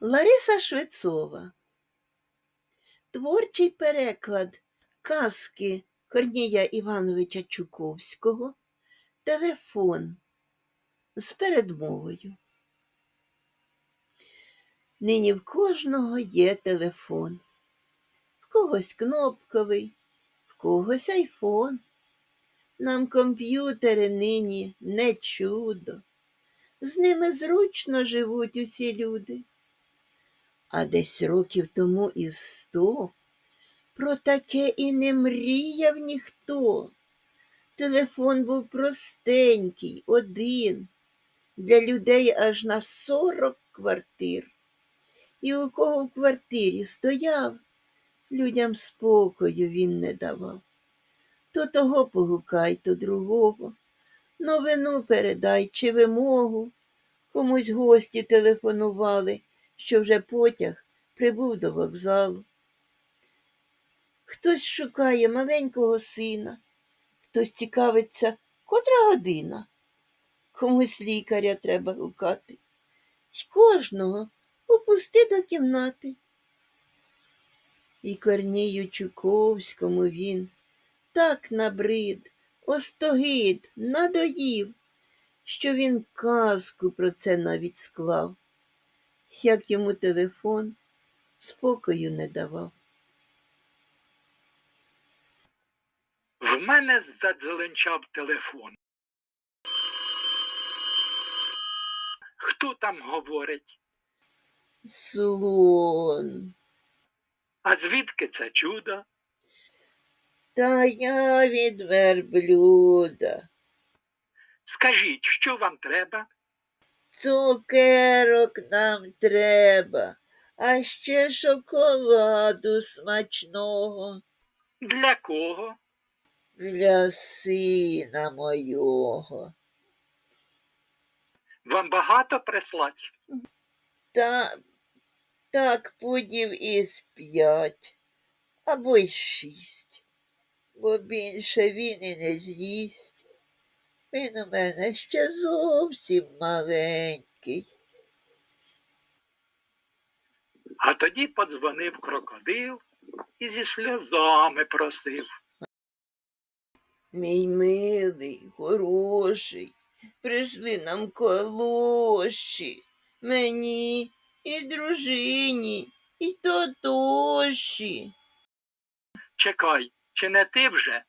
Лариса Швецова. Творчий переклад казки Корнія Івановича Чуковського Телефон з передмовою. Нині в кожного є телефон. В когось кнопковий, в когось айфон. Нам комп'ютери нині не чудо. З ними зручно живуть усі люди. А десь років тому із сто про таке і не мріяв ніхто. Телефон був простенький, один, для людей аж на сорок квартир. І у кого в квартирі стояв, людям спокою він не давав. То того погукай, то другого, новину передай чи вимогу. Комусь гості телефонували, що вже потяг прибув до вокзалу. Хтось шукає маленького сина, хтось цікавиться, котра година. Комусь лікаря треба гукати. Й кожного попусти до кімнати. І Корнію Чуковському він так набрид, остогид, надоїв, що він казку про це навіть склав, як йому телефон спокою не давав. В мене задзеленчав телефон. Хто там говорить? Слон. А звідки це чудо? Та я від верблюда. Скажіть, що вам треба? Цукерок нам треба, а ще шоколаду смачного Для кого? для сина мойого. Вам багато прислать? Та так пудів із п'ять або й шість, бо більше він і не з'їсть. Він у мене ще зовсім маленький. А тоді подзвонив крокодил і зі сльозами просив. Мій милий, хороший, прийшли нам колоші, мені і дружині, і тотоші. Чекай, чи не ти вже?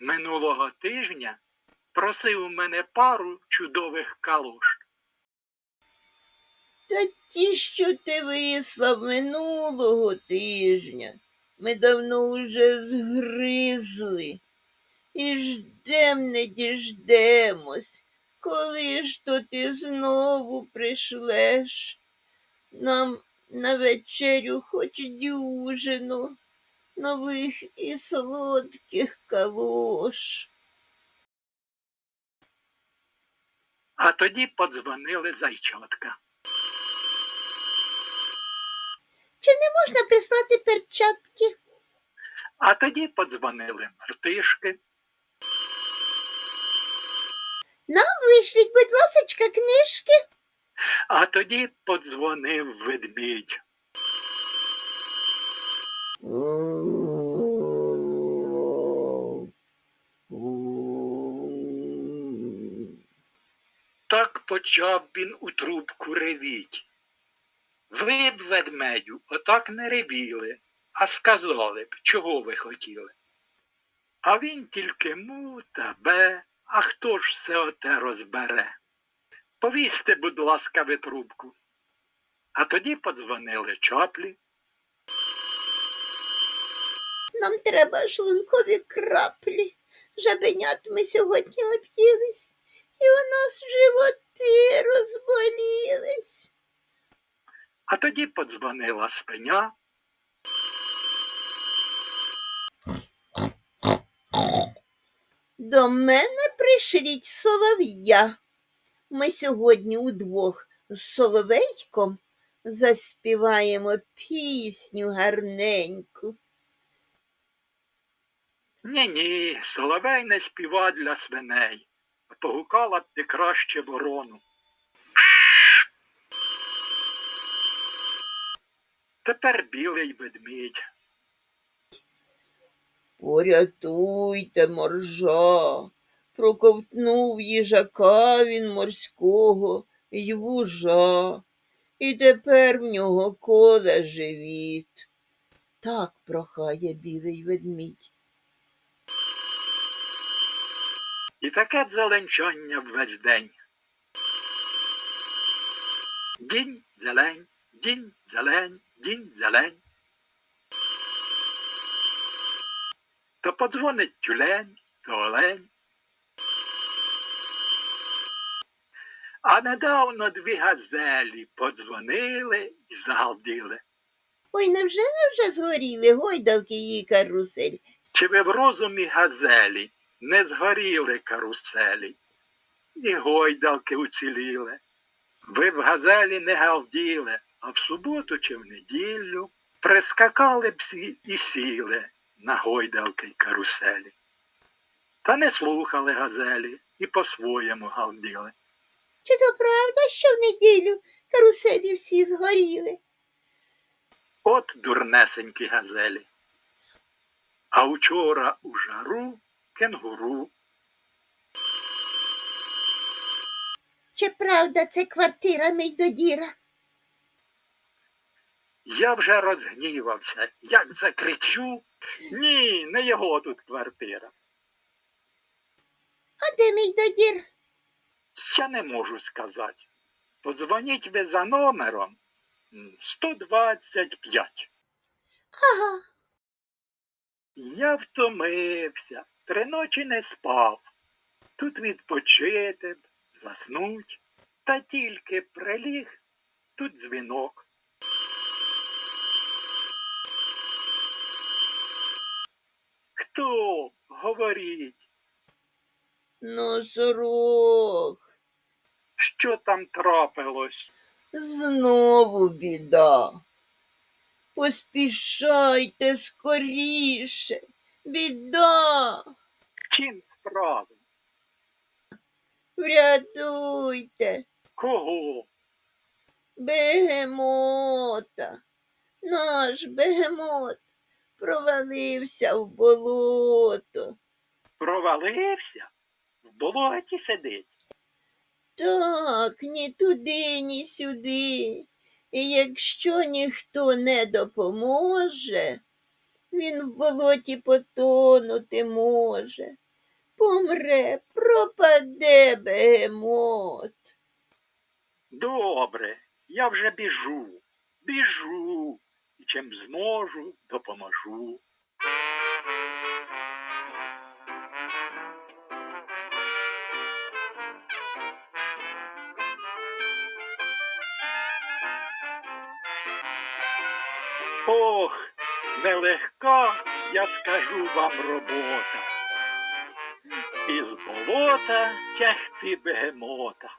Минулого тижня просив у мене пару чудових калош. Та ті, що ти вислав минулого тижня, ми давно уже згризли. І ждем не діждемось, коли ж то ти знову пришлеш. Нам на вечерю хоч дюжину нових і солодких калош. А тоді подзвонили зайчатка. Чи не можна прислати перчатки? А тоді подзвонили мартишки. Нам вишліть, будь ласочка, книжки. А тоді подзвонив ведмідь. Так почав він у трубку ревіть. Ви б, ведмедю, отак не ревіли, а сказали б, чого ви хотіли. А він тільки му та бе, а хто ж все оте розбере? Повісьте, будь ласка, ви трубку. А тоді подзвонили чаплі. Нам треба шлункові краплі. Жабенят ми сьогодні об'їлись, і у нас животи розболілись. А тоді подзвонила спиня. До мене пришліть солов'я. Ми сьогодні удвох з соловейком заспіваємо пісню гарненьку. Ні-ні, соловей не співа для свиней. Погукала б ти краще ворону. Тепер білий ведмідь. Порятуйте, моржа. Проковтнув їжака він морського й вужа, і тепер в нього коле живіт. Так прохає білий ведмідь. І таке зеленчання весь день. Дінь зелень, дінь зелень, дінь зелень. То подзвонить тюлень, то олень. А недавно дві газелі подзвонили і загалділи. Ой, невже невже згоріли гойдалки її карусель? Чи ви в розумі газелі не згоріли каруселі, і гойдалки уціліли? Ви в газелі не галділи, а в суботу чи в неділю прискакали б і сіли на гойдалки й каруселі. Та не слухали газелі і по-своєму галділи. Чи то правда, що в неділю каруселі всі згоріли? От дурнесенькі газелі. А учора у жару кенгуру Чи правда це квартира Мейдодіра? Я вже розгнівався, як закричу. Ні, не його тут квартира. А де Мейдодір? Я не можу сказати. Подзвоніть ви за номером 125. Ага. Я втомився, три ночі не спав. Тут відпочити, б, заснуть, та тільки приліг, тут дзвінок. Хто? Говоріть, Носорог. що там трапилось? Знову біда. Поспішайте скоріше. Біда. Чим справа? Врятуйте Кого? бегемота. Наш бегемот провалився в болото. Провалився? В болоті сидить. Так, ні туди, ні сюди. І якщо ніхто не допоможе, він в болоті потонути може. Помре, пропаде бегемот. Добре, я вже біжу, біжу, і чим зможу, допоможу. Ох, нелегка, я скажу вам робота. Із болота тягти бегемота.